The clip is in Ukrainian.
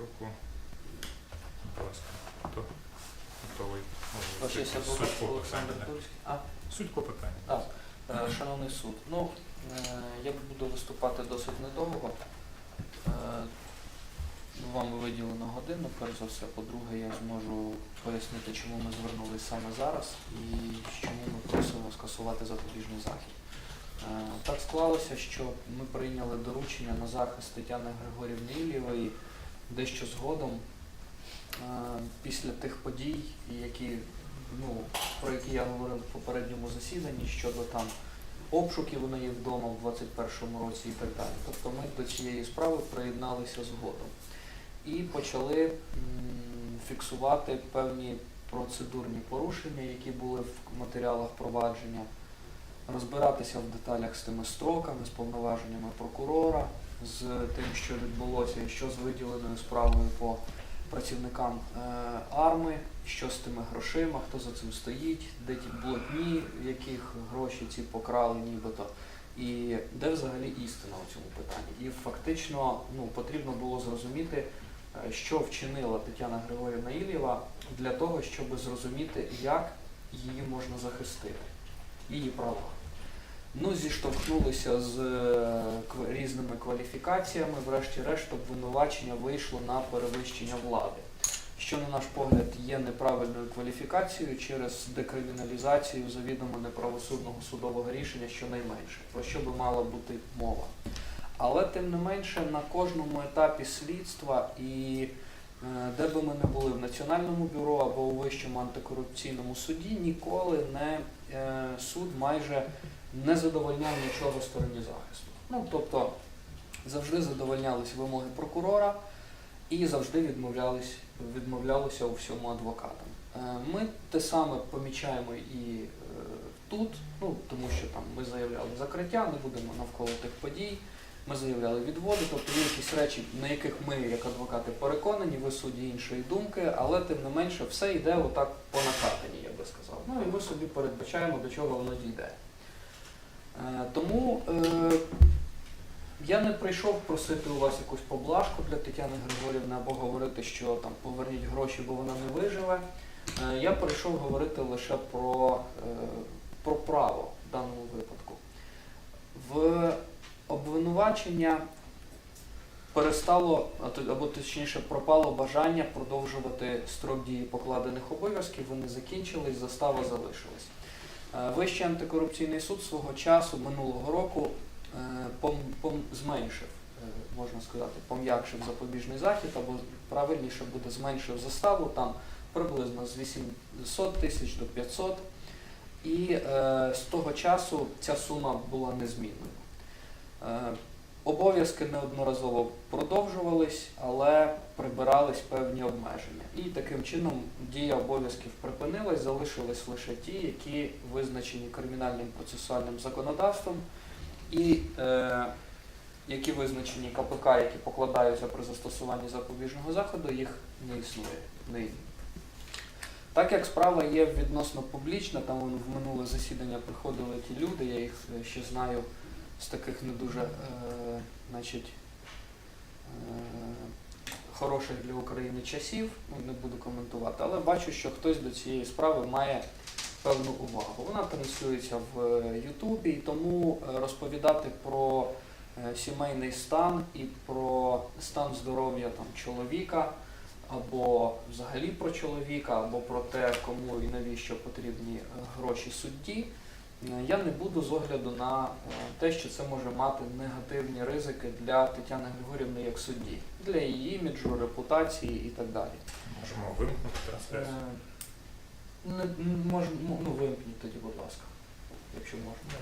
року. Будь ласка, хто готовий? Ваше суть- адвокат по Олександр питанню, Турський. А. Суть по питанню. а, е, шановний суд, ну е, я буду виступати досить недовго. Е, Вам виділено годину, перш за все. По-друге, я зможу пояснити, чому ми звернулись саме зараз і чому ми просимо скасувати запобіжний захід. Е, Так склалося, що ми прийняли доручення на захист Тетяни Григорівни Ілієвої дещо згодом е, після тих подій, які, ну, про які я говорив в попередньому засіданні щодо там обшуків у неї вдома в 21-му році і так далі. Тобто ми до цієї справи приєдналися згодом. І почали фіксувати певні процедурні порушення, які були в матеріалах провадження, розбиратися в деталях з тими строками, з повноваженнями прокурора, з тим, що відбулося що з виділеною справою по працівникам е, арми, що з тими грошима, хто за цим стоїть, де ті блатні, яких гроші ці покрали нібито, і де взагалі істина у цьому питанні. І фактично ну, потрібно було зрозуміти, е, що вчинила Тетяна Григорівна Ілєва для того, щоб зрозуміти, як її можна захистити, її права. Ну, зіштовхнулися з е, різними кваліфікаціями, врешті-решт обвинувачення вийшло на перевищення влади, що, на наш погляд, є неправильною кваліфікацією через декриміналізацію завідомо неправосудного судового рішення щонайменше, про що би мала бути мова. Але тим не менше на кожному етапі слідства і де би ми не були в Національному бюро або у Вищому антикорупційному суді, ніколи не е, суд майже не задовольняв нічого стороні захисту. Ну тобто завжди задовольнялись вимоги прокурора і завжди відмовлялись, відмовлялися у всьому адвокатам. Е, Ми те саме помічаємо і е, тут, ну тому що там ми заявляли закриття, не будемо навколо тих подій. Ми заявляли відводи, тобто є якісь речі, на яких ми, як адвокати, переконані, ви судді іншої думки, але тим не менше все йде отак по накатанні, я би сказав. Ну і ми собі передбачаємо, до чого воно дійде. Е, Тому е, я не прийшов просити у вас якусь поблажку для Тетяни Григорівни або говорити, що там поверніть гроші, бо вона не виживе. Е, Я прийшов говорити лише про, е, про право в даному випадку. В обвинувачення перестало, або точніше пропало бажання продовжувати строк дії покладених обов'язків, вони закінчились, застава залишилась. Е, Вищий антикорупційний суд свого часу минулого року е, пом, пом, зменшив, е, можна сказати, пом'якшив запобіжний захід, або правильніше буде зменшив заставу там приблизно з 800 тисяч до 500. І е, з того часу ця сума була незмінною. Обов'язки неодноразово продовжувались, але прибирались певні обмеження. І таким чином дія обов'язків припинилась, залишились лише ті, які визначені кримінальним процесуальним законодавством, і е, які визначені КПК, які покладаються при застосуванні запобіжного заходу, їх не існує нині. Так як справа є відносно публічна, там в минуле засідання приходили ті люди, я їх ще знаю з таких не дуже е, значить, е, хороших для України часів, не буду коментувати, але бачу, що хтось до цієї справи має певну увагу. Вона транслюється в е, Ютубі, і тому е, розповідати про е, сімейний стан і про стан здоров'я там, чоловіка, або взагалі про чоловіка, або про те, кому і навіщо потрібні гроші судді. Е, Я не буду з огляду на е, те, що це може мати негативні ризики для Тетяни Григорівни як судді, для її іміджу, репутації і так далі. Можемо вимкнути трансляцію. Е, Не, м, мож, ну, вимкніть тоді, будь ласка, якщо можна.